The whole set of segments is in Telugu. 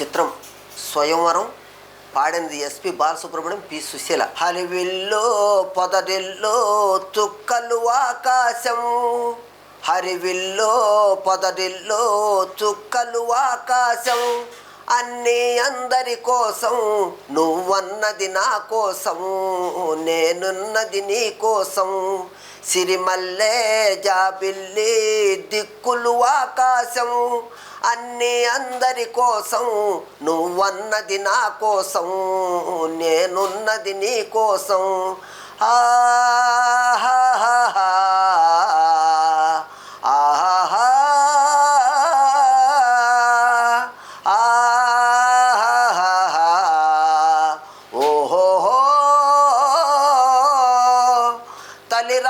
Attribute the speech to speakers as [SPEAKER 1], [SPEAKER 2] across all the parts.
[SPEAKER 1] చిత్రం స్వయంవరం పాడినది ఎస్పి బాలసుబ్రహ్మణ్యం పి సుశీల. హరివిల్లో పొదరిల్లో చుక్కలు ఆకాశం. హరివిల్లో పొదరిల్లో చుక్కలు ఆకాశం. అన్నీ అందరి కోసం నువ్వన్నది నా కోసం నేనున్నది నీ కోసం. సిరిమల్లే జాబిల్లి దిక్కులు ఆకాశం అన్నీ అందరి కోసం నువ్వన్నది నా కోసం నేనున్నది నీ కోసం. ఆ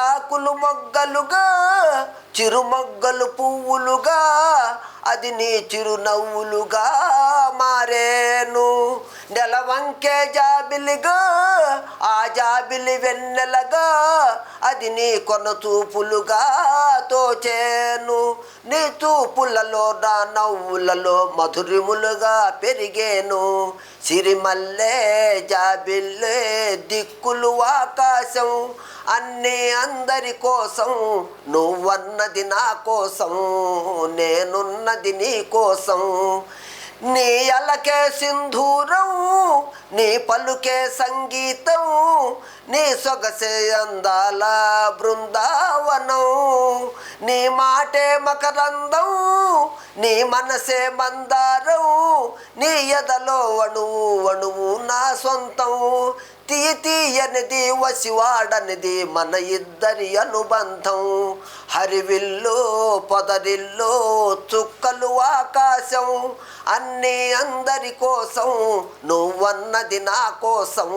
[SPEAKER 1] ఆకులు మొగ్గలుగా చిరుమొగ్గలు పువ్వులుగా అది నీ చిరునవ్వులుగా మారేను. నెలవంకే జాబిలిగా ఆ జాబిలి వెన్నెలగా అది నీ కొన చూపులుగా తోచేను. నీ చూపులలో నా నవ్వులలో మధురిములుగా పెరిగేను. సిరిమల్లే జాబిల్లే దిక్కులు ఆకాశం అన్నీ అందరి కోసం నువ్వన్నది నా కోసం నేనున్నది నీ కోసం. నీ అలకే సింధూరం నీ పలుకే సంగీతం నీ సొగసే అందాల బృందావనం. నీ మాటే మకరందం నీ మనసే మందారం నీ ఎదలో అణువు అణువు నా సొంతం. తీయ తీయనిది వసివాడనిది మన ఇద్దరి అనుబంధం. హరివిల్లు పొదరిల్లు చుక్కలు ఆకాశం. అన్నీ అందరి కోసం నువ్వన్నది నా కోసం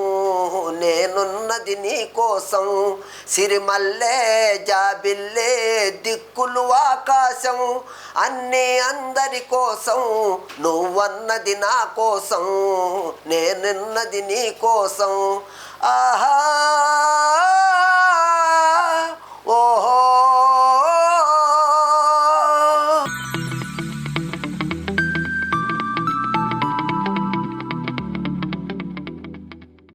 [SPEAKER 1] నేనున్నది నీ కోసం. సిరిమల్లే జాబిల్లే దిక్కులు ఆకాశం. అన్నీ అందరి కోసం నువ్వన్నది నా కోసం నేనున్నది నీ కోసం. ajá.